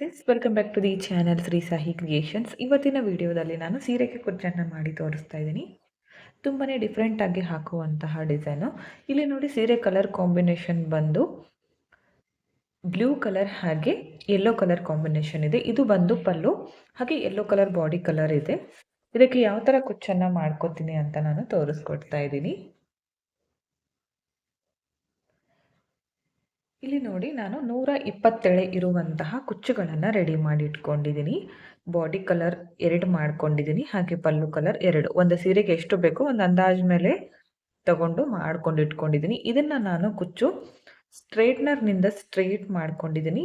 Yes welcome back to the channel Shri Sahi creations ಇವತ್ತಿನ ವಿಡಿಯೋದಲ್ಲಿ ನಾನು ಸೀರೆಗೆ ಕುಚ್ಚನ್ನು ಮಾಡಿ ತೋರಿಸ್ತಾ ಇದ್ದೀನಿ. ತುಂಬಾ ಡಿಫ್ರೆಂಟಾಗಿ ಹಾಕುವಂತಹ ಡಿಸೈನು ಇಲ್ಲಿ ನೋಡಿ ಸೀರೆ ಕಲರ್ ಕಾಂಬಿನೇಷನ್ ಬಂದು ಬ್ಲೂ ಕಲರ್ ಹಾಗೆ ಯೆಲ್ಲೋ ಕಲರ್ ಕಾಂಬಿನೇಷನ್ ಇದೆ. ಇದು ಬಂದು ಪಲ್ಲು, ಹಾಗೆ ಯೆಲ್ಲೋ ಕಲರ್ ಬಾಡಿ ಕಲರ್ ಇದೆ. ಇದಕ್ಕೆ ಯಾವ ಥರ ಕುಚ್ಚನ್ನು ಮಾಡ್ಕೋತೀನಿ ಅಂತ ನಾನು ತೋರಿಸ್ಕೊಡ್ತಾ ಇದ್ದೀನಿ. ಇಲ್ಲಿ ನೋಡಿ ನಾನು ನೂರ ಇಪ್ಪತ್ತೇಳೆ ಇರುವಂತಹ ಕುಚ್ಚುಗಳನ್ನು ರೆಡಿ ಮಾಡಿ ಇಟ್ಕೊಂಡಿದ್ದೀನಿ ಬಾಡಿ ಕಲರ್ ಎರಡು ಮಾಡ್ಕೊಂಡಿದ್ದೀನಿ ಹಾಗೆ ಪಲ್ಲು ಕಲರ್ ಎರಡು. ಒಂದು ಸೀರೆಗೆ ಎಷ್ಟು ಬೇಕೋ ಒಂದು ಅಂದಾಜು ಮೇಲೆ ತಗೊಂಡು ಮಾಡ್ಕೊಂಡು ಇಟ್ಕೊಂಡಿದ್ದೀನಿ ಇದನ್ನು ನಾನು ಕುಚ್ಚು ಸ್ಟ್ರೈಟ್ನರ್ನಿಂದ ಸ್ಟ್ರೈಟ್ ಮಾಡ್ಕೊಂಡಿದ್ದೀನಿ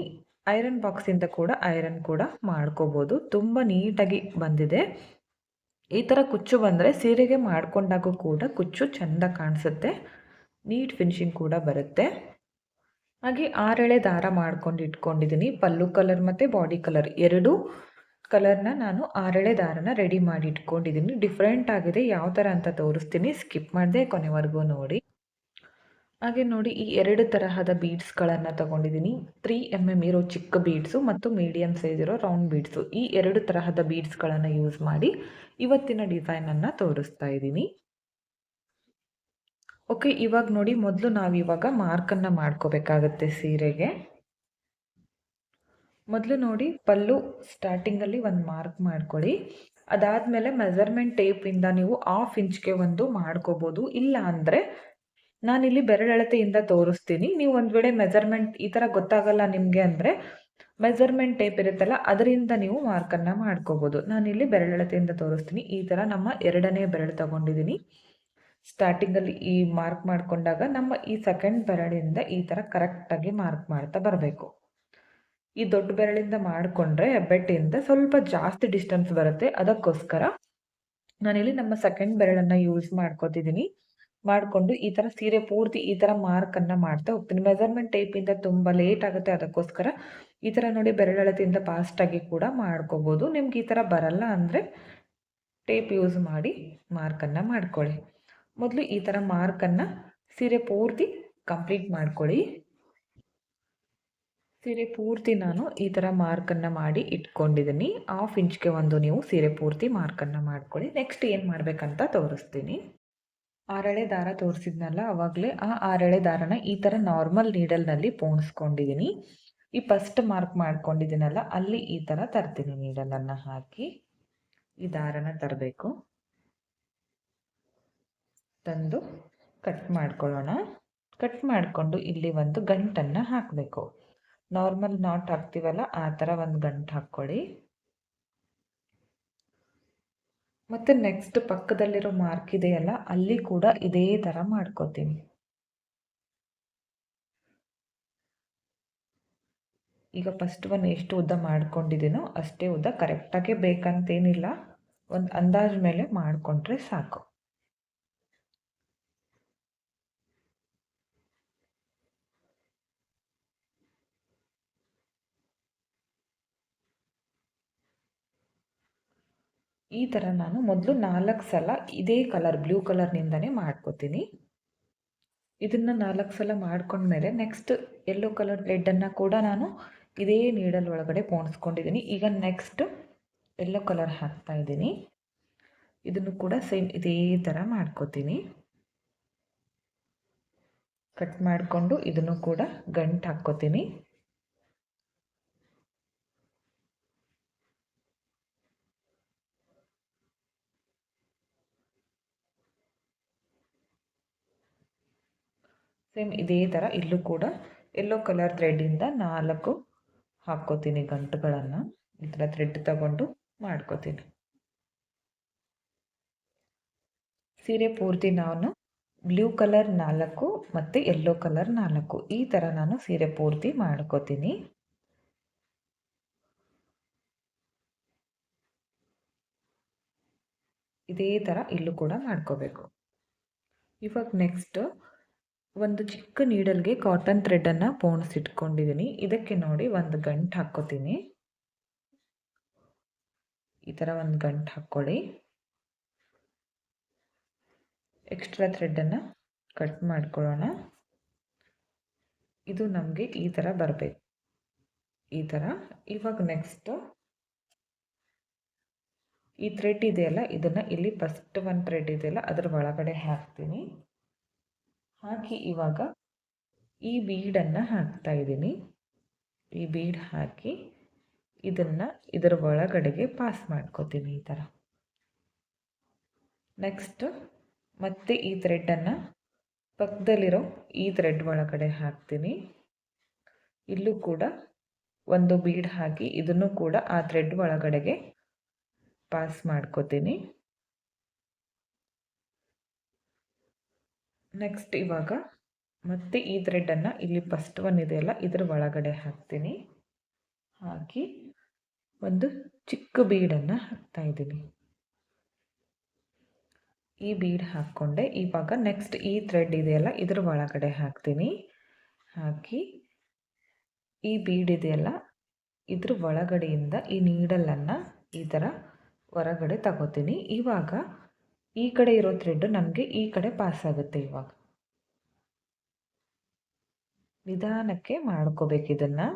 ಐರನ್ ಬಾಕ್ಸಿಂದ ಕೂಡ ಐರನ್ ಕೂಡ ಮಾಡ್ಕೋಬೋದು. ತುಂಬ ನೀಟಾಗಿ ಬಂದಿದೆ. ಈ ಥರ ಕುಚ್ಚು ಬಂದರೆ ಸೀರೆಗೆ ಮಾಡ್ಕೊಂಡಾಗೂ ಕೂಡ ಕುಚ್ಚು ಚೆಂದ ಕಾಣಿಸುತ್ತೆ. ನೀಟ್ ಫಿನಿಶಿಂಗ್ ಕೂಡ ಬರುತ್ತೆ. ಹಾಗೆ ಆರೆಳೆ ದಾರ ಮಾಡ್ಕೊಂಡು ಇಟ್ಕೊಂಡಿದ್ದೀನಿ ಪಲ್ಲು ಕಲರ್ ಮತ್ತು ಬಾಡಿ ಕಲರ್ ಎರಡು ಕಲರ್ನ ನಾನು ಆರೆಳೆ ದಾರನ ರೆಡಿ ಮಾಡಿ ಇಟ್ಕೊಂಡಿದ್ದೀನಿ ಡಿಫ್ರೆಂಟ್ ಆಗಿದೆ. ಯಾವ ಥರ ಅಂತ ತೋರಿಸ್ತೀನಿ. ಸ್ಕಿಪ್ ಮಾಡಿದೆ ಕೊನೆವರೆಗೂ ನೋಡಿ. ಹಾಗೆ ನೋಡಿ ಈ ಎರಡು ತರಹದ ಬೀಡ್ಸ್ಗಳನ್ನು ತಗೊಂಡಿದ್ದೀನಿ ತ್ರೀ ಎಂ ಎಂ ಇರೋ ಚಿಕ್ಕ ಬೀಡ್ಸು ಮತ್ತು ಮೀಡಿಯಮ್ ಸೈಜ್ ಇರೋ ರೌಂಡ್ ಬೀಡ್ಸು ಈ ಎರಡು ತರಹದ ಬೀಡ್ಸ್ಗಳನ್ನು ಯೂಸ್ ಮಾಡಿ ಇವತ್ತಿನ ಡಿಸೈನನ್ನು ತೋರಿಸ್ತಾ ಇದ್ದೀನಿ ಓಕೆ ಇವಾಗ ನೋಡಿ, ಮೊದಲು ನಾವು ಇವಾಗ ಮಾರ್ಕನ್ನು ಮಾಡ್ಕೋಬೇಕಾಗತ್ತೆ ಸೀರೆಗೆ. ಮೊದಲು ನೋಡಿ, ಪಲ್ಲು ಸ್ಟಾರ್ಟಿಂಗಲ್ಲಿ ಒಂದು ಮಾರ್ಕ್ ಮಾಡ್ಕೊಳ್ಳಿ. ಅದಾದಮೇಲೆ ಮೆಜರ್ಮೆಂಟ್ ಟೇಪಿಂದ ನೀವು ಆಫ್ ಇಂಚ್ಗೆ ಒಂದು ಮಾಡ್ಕೋಬೋದು. ಇಲ್ಲ ಅಂದರೆ ನಾನಿಲ್ಲಿ ಬೆರಳಳತೆಯಿಂದ ತೋರಿಸ್ತೀನಿ. ನೀವು ಒಂದು ವೇಳೆ ಮೆಜರ್ಮೆಂಟ್ ಈ ಥರ ಗೊತ್ತಾಗಲ್ಲ ನಿಮಗೆ ಅಂದರೆ ಮೆಜರ್ಮೆಂಟ್ ಟೇಪ್ ಇರುತ್ತಲ್ಲ, ಅದರಿಂದ ನೀವು ಮಾರ್ಕನ್ನು ಮಾಡ್ಕೋಬೋದು. ನಾನಿಲ್ಲಿ ಬೆರಳಳತೆಯಿಂದ ತೋರಿಸ್ತೀನಿ. ಈ ಥರ ನಮ್ಮ ಎರಡನೇ ಬೆರಳು ತಗೊಂಡಿದ್ದೀನಿ. ಸ್ಟಾರ್ಟಿಂಗಲ್ಲಿ ಈ ಮಾರ್ಕ್ ಮಾಡಿಕೊಂಡಾಗ ನಮ್ಮ ಈ ಸೆಕೆಂಡ್ ಬೆರಳಿಂದ ಈ ಥರ ಕರೆಕ್ಟಾಗಿ ಮಾರ್ಕ್ ಮಾಡ್ತಾ ಬರಬೇಕು. ಈ ದೊಡ್ಡ ಬೆರಳಿಂದ ಮಾಡಿಕೊಂಡ್ರೆ ಹೆಬ್ಬೆಟ್ಟಿಂದ ಸ್ವಲ್ಪ ಜಾಸ್ತಿ ಡಿಸ್ಟೆನ್ಸ್ ಬರುತ್ತೆ. ಅದಕ್ಕೋಸ್ಕರ ನಾನಿಲ್ಲಿ ನಮ್ಮ ಸೆಕೆಂಡ್ ಬೆರಳನ್ನು ಯೂಸ್ ಮಾಡ್ಕೋತಿದ್ದೀನಿ ಮಾಡಿಕೊಂಡು ಈ ಥರ ಸೀರೆ ಪೂರ್ತಿ ಈ ಥರ ಮಾರ್ಕನ್ನು ಮಾಡ್ತಾ ಹೋಗ್ತೀನಿ. ಮೆಜರ್ಮೆಂಟ್ ಟೈಪಿಂದ ತುಂಬ ಲೇಟ್ ಆಗುತ್ತೆ. ಅದಕ್ಕೋಸ್ಕರ ಈ ಥರ ನೋಡಿ ಬೆರಳಳತೆಯಿಂದ ಫಾಸ್ಟಾಗಿ ಕೂಡ ಮಾಡ್ಕೋಬೋದು. ನಿಮ್ಗೆ ಈ ಥರ ಬರಲ್ಲ ಅಂದರೆ ಟೇಪ್ ಯೂಸ್ ಮಾಡಿ ಮಾರ್ಕನ್ನು ಮಾಡ್ಕೊಳ್ಳಿ. ಮೊದಲು ಈ ಥರ ಮಾರ್ಕನ್ನು ಸೀರೆ ಪೂರ್ತಿ ಕಂಪ್ಲೀಟ್ ಮಾಡ್ಕೊಳ್ಳಿ. ಸೀರೆ ಪೂರ್ತಿ ನಾನು ಈ ಥರ ಮಾರ್ಕನ್ನು ಮಾಡಿ ಇಟ್ಕೊಂಡಿದ್ದೀನಿ ಹಾಫ್ ಇಂಚ್ಗೆ ಒಂದು ನೀವು ಸೀರೆ ಪೂರ್ತಿ ಮಾರ್ಕನ್ನು ಮಾಡ್ಕೊಳ್ಳಿ. ನೆಕ್ಸ್ಟ್ ಏನು ಮಾಡಬೇಕಂತ ತೋರಿಸ್ತೀನಿ. ಆರಳೆ ದಾರ ತೋರಿಸಿದ್ನಲ್ಲ ಅವಾಗಲೇ ಆ ಆರಳೆ ದಾರನ ಈ ಥರ ನಾರ್ಮಲ್ ನೀಡಲ್ನಲ್ಲಿ ಪೋಣಿಸ್ಕೊಂಡಿದ್ದೀನಿ ಈ ಫಸ್ಟ್ ಮಾರ್ಕ್ ಮಾಡ್ಕೊಂಡಿದ್ದೀನಲ್ಲ ಅಲ್ಲಿ ಈ ಥರ ತರ್ತೀನಿ ನೀಡಲನ್ನು ಹಾಕಿ. ಈ ದಾರನ ತರಬೇಕು. ತಂದು ಕಟ್ ಮಾಡ್ಕೊಳ್ಳೋಣ. ಕಟ್ ಮಾಡಿಕೊಂಡು ಇಲ್ಲಿ ಒಂದು ಗಂಟನ್ನು ಹಾಕಬೇಕು. ನಾರ್ಮಲ್ ನಾಟ್ ಹಾಕ್ತೀವಲ್ಲ, ಆ ಥರ ಒಂದು ಗಂಟು ಹಾಕ್ಕೊಳ್ಳಿ. ಮತ್ತು ನೆಕ್ಸ್ಟ್ ಪಕ್ಕದಲ್ಲಿರೋ ಮಾರ್ಕ್ ಇದೆಯಲ್ಲ, ಅಲ್ಲಿ ಕೂಡ ಇದೇ ಥರ ಮಾಡ್ಕೋತೀನಿ. ಈಗ ಫಸ್ಟ್ ಒನ್ ಎಷ್ಟು ಉದ್ದ ಮಾಡ್ಕೊಂಡಿದ್ದೀನೋ ಅಷ್ಟೇ ಉದ್ದ ಕರೆಕ್ಟಾಗೆ ಬೇಕಂತೇನಿಲ್ಲ. ಒಂದು ಅಂದಾಜು ಮೇಲೆ ಮಾಡಿಕೊಂಡ್ರೆ ಸಾಕು. ಈ ಥರ ನಾನು ಮೊದಲು ನಾಲ್ಕು ಸಲ ಇದೇ ಕಲರ್ ಬ್ಲೂ ಕಲರ್ನಿಂದನೇ ಮಾಡ್ಕೋತೀನಿ. ಇದನ್ನು ನಾಲ್ಕು ಸಲ ಮಾಡ್ಕೊಂಡ್ಮೇಲೆ ನೆಕ್ಸ್ಟ್ ಯೆಲ್ಲೋ ಕಲರ್ ಬ್ಲೆಡ್ಡನ್ನು ಕೂಡ ನಾನು ಇದೇ ನೀಡಲ್ ಒಳಗಡೆ ಪೋಣಿಸ್ಕೊಂಡಿದ್ದೀನಿ ಈಗ ನೆಕ್ಸ್ಟ್ ಯೆಲ್ಲೋ ಕಲರ್ ಹಾಕ್ತಾ ಇದ್ದೀನಿ. ಇದನ್ನು ಕೂಡ ಸೇಮ್ ಇದೇ ಥರ ಮಾಡ್ಕೋತೀನಿ. ಕಟ್ ಮಾಡಿಕೊಂಡು ಇದನ್ನು ಕೂಡ ಗಂಟು ಹಾಕ್ಕೋತೀನಿ. ಸೇಮ್ ಇದೇ ಥರ ಇಲ್ಲೂ ಕೂಡ ಎಲ್ಲೋ ಕಲರ್ ಥ್ರೆಡ್ಡಿಂದ ನಾಲ್ಕು ಹಾಕ್ಕೋತೀನಿ ಗಂಟುಗಳನ್ನು. ಈ ಥರ ಥ್ರೆಡ್ ತಗೊಂಡು ಮಾಡ್ಕೋತೀನಿ. ಸೀರೆ ಪೂರ್ತಿ ನಾನು ಬ್ಲೂ ಕಲರ್ ನಾಲ್ಕು ಮತ್ತು ಎಲ್ಲೋ ಕಲರ್ ನಾಲ್ಕು ಈ ಥರ ನಾನು ಸೀರೆ ಪೂರ್ತಿ ಮಾಡ್ಕೋತೀನಿ. ಇದೇ ಥರ ಇಲ್ಲೂ ಕೂಡ ಮಾಡ್ಕೋಬೇಕು. ಇವಾಗ ನೆಕ್ಸ್ಟ್ ಒಂದು ಚಿಕ್ಕ ನೀಡಲ್ಗೆ ಕಾಟನ್ ಥ್ರೆಡನ್ನು ಪೋಣಿಸಿಟ್ಕೊಂಡಿದ್ದೀನಿ ಇದಕ್ಕೆ ನೋಡಿ ಒಂದು ಗಂಟು ಹಾಕ್ಕೋತೀನಿ. ಈ ಥರ ಒಂದು ಗಂಟು ಹಾಕ್ಕೊಳ್ಳಿ. ಎಕ್ಸ್ಟ್ರಾ ಥ್ರೆಡನ್ನು ಕಟ್ ಮಾಡ್ಕೊಳ್ಳೋಣ. ಇದು ನಮಗೆ ಈ ಥರ ಬರಬೇಕು. ಈ ಥರ. ಇವಾಗ ನೆಕ್ಸ್ಟು ಈ ಥ್ರೆಡ್ ಇದೆಯಲ್ಲ, ಇದನ್ನು ಇಲ್ಲಿ ಫಸ್ಟ್ ಒಂದು ಥ್ರೆಡ್ ಇದೆಯಲ್ಲ, ಅದರ ಒಳಗಡೆ ಹಾಕ್ತೀನಿ. ಹಾಕಿ ಇವಾಗ ಈ ಬೀಡನ್ನು ಹಾಕ್ತಾ ಇದ್ದೀನಿ. ಈ ಬೀಡ್ ಹಾಕಿ ಇದನ್ನು ಇದರ ಒಳಗಡೆಗೆ ಪಾಸ್ ಮಾಡ್ಕೋತೀನಿ ಈ ಥರ ನೆಕ್ಸ್ಟ್ ಮತ್ತೆ ಈ ಥ್ರೆಡ್ಡನ್ನು ಪಕ್ಕದಲ್ಲಿರೋ ಈ ಥ್ರೆಡ್ ಒಳಗಡೆ ಹಾಕ್ತೀನಿ. ಇಲ್ಲೂ ಕೂಡ ಒಂದು ಬೀಡ್ ಹಾಕಿ ಇದನ್ನು ಕೂಡ ಆ ಥ್ರೆಡ್ ಒಳಗಡೆಗೆ ಪಾಸ್ ಮಾಡ್ಕೋತೀನಿ. ನೆಕ್ಸ್ಟ್ ಇವಾಗ ಮತ್ತೆ ಈ ಥ್ರೆಡನ್ನು ಇಲ್ಲಿ ಫಸ್ಟ್ ಒನ್ ಇದೆಯಲ್ಲ ಇದರ ಒಳಗಡೆ ಹಾಕ್ತೀನಿ. ಹಾಕಿ ಒಂದು ಚಿಕ್ಕ ಬೀಡನ್ನು ಹಾಕ್ತಾ ಇದ್ದೀನಿ. ಈ ಬೀಡ್ ಹಾಕ್ಕೊಂಡೆ. ಇವಾಗ ನೆಕ್ಸ್ಟ್ ಈ ಥ್ರೆಡ್ ಇದೆಯಲ್ಲ ಇದರ ಒಳಗಡೆ ಹಾಕ್ತೀನಿ. ಹಾಕಿ ಈ ಬೀಡ್ ಇದೆಯಲ್ಲ ಇದ್ರ ಒಳಗಡೆಯಿಂದ ಈ ನೀಡಲನ್ನು ಈ ಥರ ಹೊರಗಡೆ ತಗೋತೀನಿ. ಇವಾಗ ಈ ಕಡೆ ಇರೋ ಥ್ರೆಡ್ ನಮಗೆ ಈ ಕಡೆ ಪಾಸ್ ಆಗುತ್ತೆ ಇವಾಗ. ನಿಧಾನಕ್ಕೆ ಮಾಡ್ಕೋಬೇಕು ಇದನ್ನು.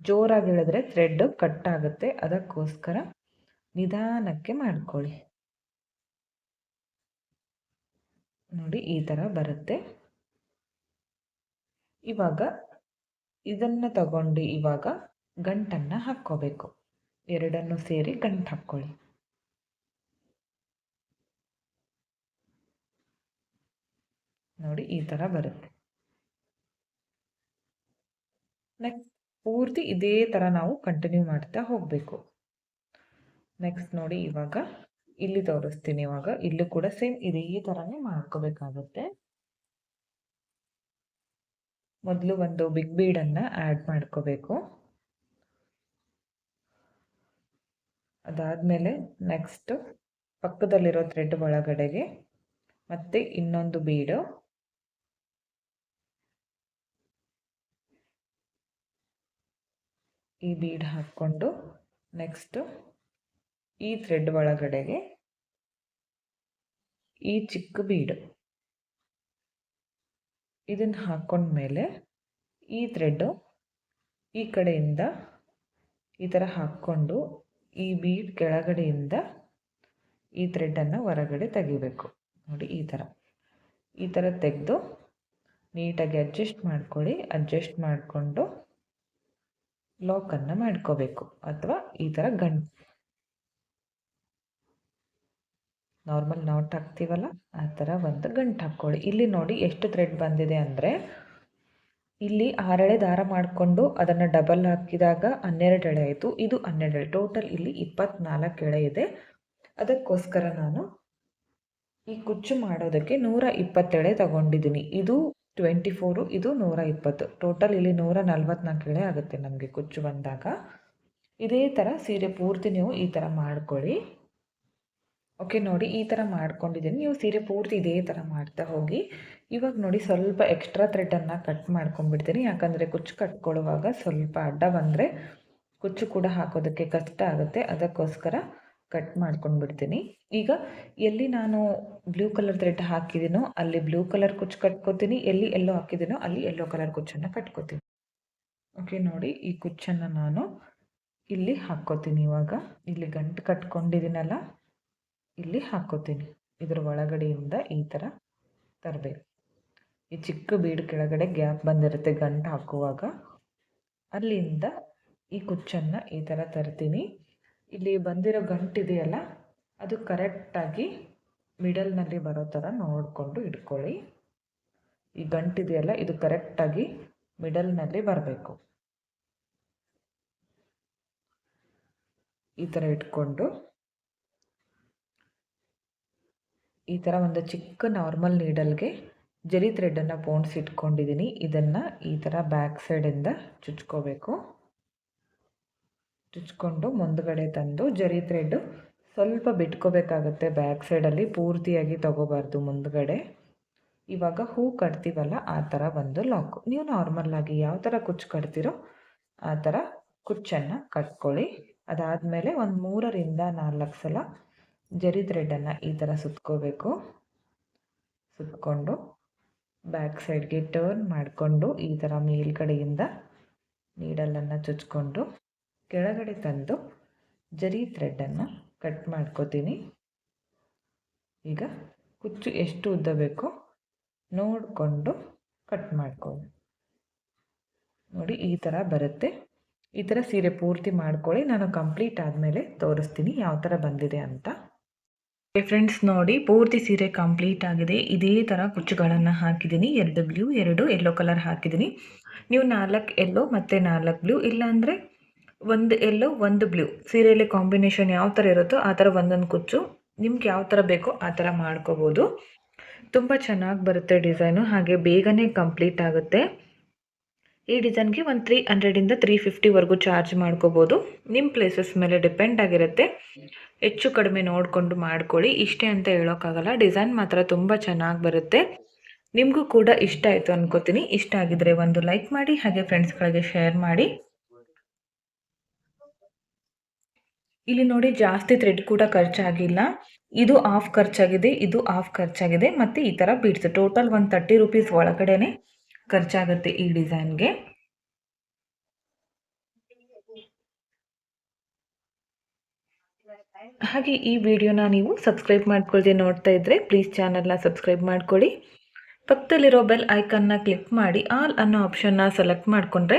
ಜೋರಾಗಿ ಹೇಳಿದ್ರೆ ಥ್ರೆಡ್ ಕಟ್ ಆಗುತ್ತೆ. ಅದಕ್ಕೋಸ್ಕರ ನಿಧಾನಕ್ಕೆ ಮಾಡ್ಕೊಳ್ಳಿ. ನೋಡಿ, ಈ ಥರ ಬರುತ್ತೆ. ಇವಾಗ ಇದನ್ನು ತಗೊಂಡು ಇವಾಗ ಗಂಟನ್ನು ಹಾಕ್ಕೋಬೇಕು. ಎರಡನ್ನು ಸೇರಿ ಗಂಟು ಹಾಕ್ಕೊಳ್ಳಿ. ನೋಡಿ ಈ ಥರ ಬರುತ್ತೆ. ನೆಕ್ಸ್ಟ್ ಪೂರ್ತಿ ಇದೇ ಥರ ನಾವು ಕಂಟಿನ್ಯೂ ಮಾಡ್ತಾ ಹೋಗಬೇಕು. ನೆಕ್ಸ್ಟ್ ನೋಡಿ ಇವಾಗ ಇಲ್ಲಿ ತೋರಿಸ್ತೀನಿ ಇವಾಗ. ಇಲ್ಲೂ ಕೂಡ ಸೇಮ್ ಇದೇ ಥರನೇ ಮಾಡ್ಕೋಬೇಕಾಗುತ್ತೆ. ಮೊದಲು ಒಂದು ಬಿಗ್ ಬೀಡನ್ನು ಆ್ಯಡ್ ಮಾಡ್ಕೋಬೇಕು. ಅದಾದಮೇಲೆ ನೆಕ್ಸ್ಟು ಪಕ್ಕದಲ್ಲಿರೋ ಥ್ರೆಡ್ ಒಳಗಡೆಗೆ ಮತ್ತೆ ಇನ್ನೊಂದು ಬೀಡು ಈ ಬೀಡ್ ಹಾಕ್ಕೊಂಡು ನೆಕ್ಸ್ಟು ಈ ಥ್ರೆಡ್ ಒಳಗಡೆಗೆ ಈ ಚಿಕ್ಕ ಬೀಡು ಇದನ್ನು ಹಾಕ್ಕೊಂಡ್ಮೇಲೆ ಈ ಥ್ರೆಡ್ಡು ಈ ಕಡೆಯಿಂದ ಈ ಥರ ಹಾಕ್ಕೊಂಡು ಈ ಬೀಡ್ ಕೆಳಗಡೆಯಿಂದ ಈ ಥ್ರೆಡ್ಡನ್ನು ಹೊರಗಡೆ ತೆಗಿಬೇಕು. ನೋಡಿ, ಈ ಥರ ಈ ಥರ ತೆಗೆದು ನೀಟಾಗಿ ಅಡ್ಜಸ್ಟ್ ಮಾಡ್ಕೊಳ್ಳಿ. ಅಡ್ಜಸ್ಟ್ ಮಾಡಿಕೊಂಡು ಲಾಕನ್ನು ಮಾಡ್ಕೋಬೇಕು ಅಥವಾ ಈ ಥರ ಗಂಟು. ನಾರ್ಮಲ್ ನಾಟ್ ಹಾಕ್ತೀವಲ್ಲ, ಆ ಥರ ಒಂದು ಗಂಟು ಹಾಕ್ಕೊಳ್ಳಿ. ಇಲ್ಲಿ ನೋಡಿ ಎಷ್ಟು ಥ್ರೆಡ್ ಬಂದಿದೆ ಅಂದರೆ, ಇಲ್ಲಿ ಆರೆಳೆ ದಾರ ಮಾಡಿಕೊಂಡು ಅದನ್ನು ಡಬಲ್ ಹಾಕಿದಾಗ ಹನ್ನೆರಡು ಎಳೆ ಆಯಿತು. ಇದು ಹನ್ನೆರಡು ಎಳೆ. ಟೋಟಲ್ ಇಲ್ಲಿ ಇಪ್ಪತ್ನಾಲ್ಕು ಎಳೆ ಇದೆ. ಅದಕ್ಕೋಸ್ಕರ ನಾನು ಈ ಕುಚ್ಚು ಮಾಡೋದಕ್ಕೆ ನೂರ ಇಪ್ಪತ್ತೆಳೆ ತಗೊಂಡಿದ್ದೀನಿ. ಇದು ಟ್ವೆಂಟಿ ಫೋರು, ಇದು ನೂರ ಇಪ್ಪತ್ತು ಟೋಟಲ್ ಇಲ್ಲಿ ನೂರ ನಲ್ವತ್ನಾಲ್ಕು ಎಳೆ ಆಗುತ್ತೆ ನಮಗೆ ಕುಚ್ಚು ಬಂದಾಗ. ಇದೇ ಥರ ಸೀರೆ ಪೂರ್ತಿ ನೀವು ಈ ಥರ ಮಾಡ್ಕೊಳ್ಳಿ. ಓಕೆ ನೋಡಿ ಈ ಥರ ಮಾಡ್ಕೊಂಡಿದ್ದೀನಿ. ನೀವು ಸೀರೆ ಪೂರ್ತಿ ಇದೇ ಥರ ಮಾಡ್ತಾ ಹೋಗಿ. ಇವಾಗ ನೋಡಿ ಸ್ವಲ್ಪ ಎಕ್ಸ್ಟ್ರಾ ಥ್ರೆಡನ್ನು ಕಟ್ ಮಾಡ್ಕೊಂಡ್ಬಿಡ್ತೀನಿ. ಯಾಕಂದರೆ ಕುಚ್ಚು ಕಟ್ಕೊಳ್ಳುವಾಗ ಸ್ವಲ್ಪ ಅಡ್ಡ ಬಂದರೆ ಕುಚ್ಚು ಕೂಡ ಹಾಕೋದಕ್ಕೆ ಕಷ್ಟ ಆಗುತ್ತೆ. ಅದಕ್ಕೋಸ್ಕರ ಕಟ್ ಮಾಡ್ಕೊಂಡ್ಬಿಡ್ತೀನಿ. ಈಗ ಎಲ್ಲಿ ನಾನು ಬ್ಲೂ ಕಲರ್ ಥ್ರೆಡ್ ಹಾಕಿದ್ದೀನೋ ಅಲ್ಲಿ ಬ್ಲೂ ಕಲರ್ ಕುಚ್ಚು ಕಟ್ಕೋತೀನಿ, ಎಲ್ಲಿ ಎಲ್ಲೋ ಹಾಕಿದ್ದೀನೋ ಅಲ್ಲಿ ಎಲ್ಲೋ ಕಲರ್ ಕುಚ್ಚನ್ನು ಕಟ್ಕೋತೀನಿ. ಓಕೆ ನೋಡಿ ಈ ಕುಚ್ಚನ್ನು ನಾನು ಇಲ್ಲಿ ಹಾಕ್ಕೋತೀನಿ ಇವಾಗ. ಇಲ್ಲಿ ಗಂಟು ಕಟ್ಕೊಂಡಿದ್ದೀನಲ್ಲ ಇಲ್ಲಿ ಹಾಕ್ಕೋತೀನಿ. ಇದ್ರ ಒಳಗಡೆಯಿಂದ ಈ ಥರ ತರಬೇಕು. ಈ ಚಿಕ್ಕ ಬೀಡು ಕೆಳಗಡೆ ಗ್ಯಾಪ್ ಬಂದಿರುತ್ತೆ ಗಂಟು ಹಾಕುವಾಗ. ಅಲ್ಲಿಂದ ಈ ಕುಚ್ಚನ್ನು ಈ ಥರ ತರ್ತೀನಿ. ಇಲ್ಲಿ ಬಂದಿರೋ ಗಂಟಿದೆಯಲ್ಲ ಅದು ಕರೆಕ್ಟಾಗಿ ಮಿಡಲ್ನಲ್ಲಿ ಬರೋ ಥರ ನೋಡಿಕೊಂಡು ಇಟ್ಕೊಳ್ಳಿ. ಈ ಗಂಟಿದೆಯಲ್ಲ ಇದು ಕರೆಕ್ಟಾಗಿ ಮಿಡಲ್ನಲ್ಲಿ ಬರಬೇಕು. ಈ ಥರ ಇಟ್ಕೊಂಡು, ಈ ಥರ ಒಂದು ಚಿಕ್ಕ ನಾರ್ಮಲ್ ನೀಡಲ್ಗೆ ಜರಿ ಥ್ರೆಡನ್ನು ಪೋಣಿಸಿಟ್ಕೊಂಡಿದ್ದೀನಿ ಇದನ್ನು ಈ ಥರ ಬ್ಯಾಕ್ ಸೈಡಿಂದ ಚುಚ್ಕೋಬೇಕು. ಚುಚ್ಕೊಂಡು ಮುಂದ್ಗಡೆ ತಂದು ಜರಿ ಥ್ರೆಡ್ಡು ಸ್ವಲ್ಪ ಬಿಟ್ಕೋಬೇಕಾಗತ್ತೆ ಬ್ಯಾಕ್ ಸೈಡಲ್ಲಿ ಪೂರ್ತಿಯಾಗಿ ತಗೋಬಾರ್ದು ಮುಂದ್ಗಡೆ. ಇವಾಗ ಹೂ ಕಟ್ತೀವಲ್ಲ, ಆ ಥರ ಒಂದು ಲಾಕು ನೀವು ನಾರ್ಮಲ್ಲಾಗಿ ಯಾವ ಥರ ಕುಚ್ಚು ಕಟ್ತೀರೋ ಆ ಥರ ಕುಚ್ಚನ್ನು ಕಟ್ಕೊಳ್ಳಿ. ಅದಾದಮೇಲೆ ಒಂದು ಮೂರರಿಂದ ನಾಲ್ಕು ಸಲ ಜರಿ ಥ್ರೆಡನ್ನು ಈ ಥರ ಸುತ್ಕೋಬೇಕು. ಸುತ್ಕೊಂಡು ಬ್ಯಾಕ್ ಸೈಡ್ಗೆ ಟರ್ನ್ ಮಾಡಿಕೊಂಡು ಈ ಥರ ಮೇಲ್ಗಡೆಯಿಂದ ನೀಡಲನ್ನು ಚುಚ್ಕೊಂಡು ಕೆಳಗಡೆ ತಂದು ಜರಿ ಥ್ರೆಡ್ಡನ್ನು ಕಟ್ ಮಾಡ್ಕೋತೀನಿ. ಈಗ ಕುಚ್ಚು ಎಷ್ಟು ಉದ್ದ ಬೇಕೋ ನೋಡಿಕೊಂಡು ಕಟ್ ಮಾಡ್ಕೊಳ್ಳಿ. ನೋಡಿ, ಈ ಥರ ಬರುತ್ತೆ. ಈ ಥರ ಸೀರೆ ಪೂರ್ತಿ ಮಾಡ್ಕೊಳ್ಳಿ. ನಾನು ಕಂಪ್ಲೀಟ್ ಆದಮೇಲೆ ತೋರಿಸ್ತೀನಿ ಯಾವ ಥರ ಬಂದಿದೆ ಅಂತ. ಫ್ರೆಂಡ್ಸ್ ನೋಡಿ, ಪೂರ್ತಿ ಸೀರೆ ಕಂಪ್ಲೀಟ್ ಆಗಿದೆ. ಇದೇ ಥರ ಕುಚ್ಚುಗಳನ್ನು ಹಾಕಿದ್ದೀನಿ. ಎರಡು ಬ್ಲೂ ಎರಡು ಯೆಲ್ಲೋ ಕಲರ್ ಹಾಕಿದ್ದೀನಿ. ನೀವು ನಾಲ್ಕು ಎಲ್ಲೋ ಮತ್ತು ನಾಲ್ಕು ಬ್ಲೂ ಇಲ್ಲಾಂದರೆ ಒಂದು ಎಲ್ಲೋ ಒಂದು ಬ್ಲೂ ಸೀರೆಯಲ್ಲಿ ಕಾಂಬಿನೇಷನ್ ಯಾವ ಥರ ಇರುತ್ತೋ ಆ ಥರ ಒಂದೊಂದು ಕುಚ್ಚು. ನಿಮ್ಗೆ ಯಾವ ಥರ ಬೇಕೋ ಆ ಥರ ಮಾಡ್ಕೋಬೋದು. ತುಂಬ ಚೆನ್ನಾಗಿ ಬರುತ್ತೆ ಡಿಸೈನು. ಹಾಗೆ ಬೇಗನೆ ಕಂಪ್ಲೀಟ್ ಆಗುತ್ತೆ. ಈ ಡಿಸೈನ್ಗೆ ಒಂದು ತ್ರೀ ಹಂಡ್ರೆಡಿಂದ ತ್ರೀ ಫಿಫ್ಟಿವರೆಗೂ ಚಾರ್ಜ್ ಮಾಡ್ಕೋಬೋದು. ನಿಮ್ಮ ಪ್ಲೇಸಸ್ ಮೇಲೆ ಡಿಪೆಂಡ್ ಆಗಿರುತ್ತೆ. ಹೆಚ್ಚು ಕಡಿಮೆ ನೋಡಿಕೊಂಡು ಮಾಡ್ಕೊಳ್ಳಿ. ಇಷ್ಟೇ ಅಂತ ಹೇಳೋಕ್ಕಾಗಲ್ಲ. ಡಿಸೈನ್ ಮಾತ್ರ ತುಂಬ ಚೆನ್ನಾಗಿ ಬರುತ್ತೆ. ನಿಮಗೂ ಕೂಡ ಇಷ್ಟ ಆಯಿತು ಅನ್ಕೋತೀನಿ. ಇಷ್ಟ ಆಗಿದ್ರೆ ಒಂದು ಲೈಕ್ ಮಾಡಿ, ಹಾಗೆ ಫ್ರೆಂಡ್ಸ್ಗಳಿಗೆ ಶೇರ್ ಮಾಡಿ. ಇಲ್ಲಿ ನೋಡಿ ಜಾಸ್ತಿ ಥ್ರೆಡ್ ಕೂಡ ಖರ್ಚಾಗಿಲ್ಲ. ಇದು ಆಫ್ ಖರ್ಚಾಗಿದೆ, ಇದು ಆಫ್ ಖರ್ಚಾಗಿದೆ, ಮತ್ತು ಈ ಥರ ಬೀಡ್ಸ್ ಟೋಟಲ್ ಒಂದು ತರ್ಟಿ ರುಪೀಸ್ ಒಳಗಡೆನೆ ಖರ್ಚಾಗುತ್ತೆ ಈ ಡಿಸೈನ್ಗೆ ಹಾಗೆ ಈ ವಿಡಿಯೋನ ನೀವು ಸಬ್ಸ್ಕ್ರೈಬ್ ಮಾಡ್ಕೊಳ್ದೆ ನೋಡ್ತಾ ಇದ್ದರೆ ಪ್ಲೀಸ್ ಚಾನಲ್ನ ಸಬ್ಸ್ಕ್ರೈಬ್ ಮಾಡ್ಕೊಳ್ಳಿ ಪಕ್ಕದಲ್ಲಿರೋ ಬೆಲ್ ಐಕನ್ನ ಕ್ಲಿಕ್ ಮಾಡಿ ಆಲ್ ಅನ್ನೋ ಆಪ್ಷನ್ನ ಸೆಲೆಕ್ಟ್ ಮಾಡಿಕೊಂಡ್ರೆ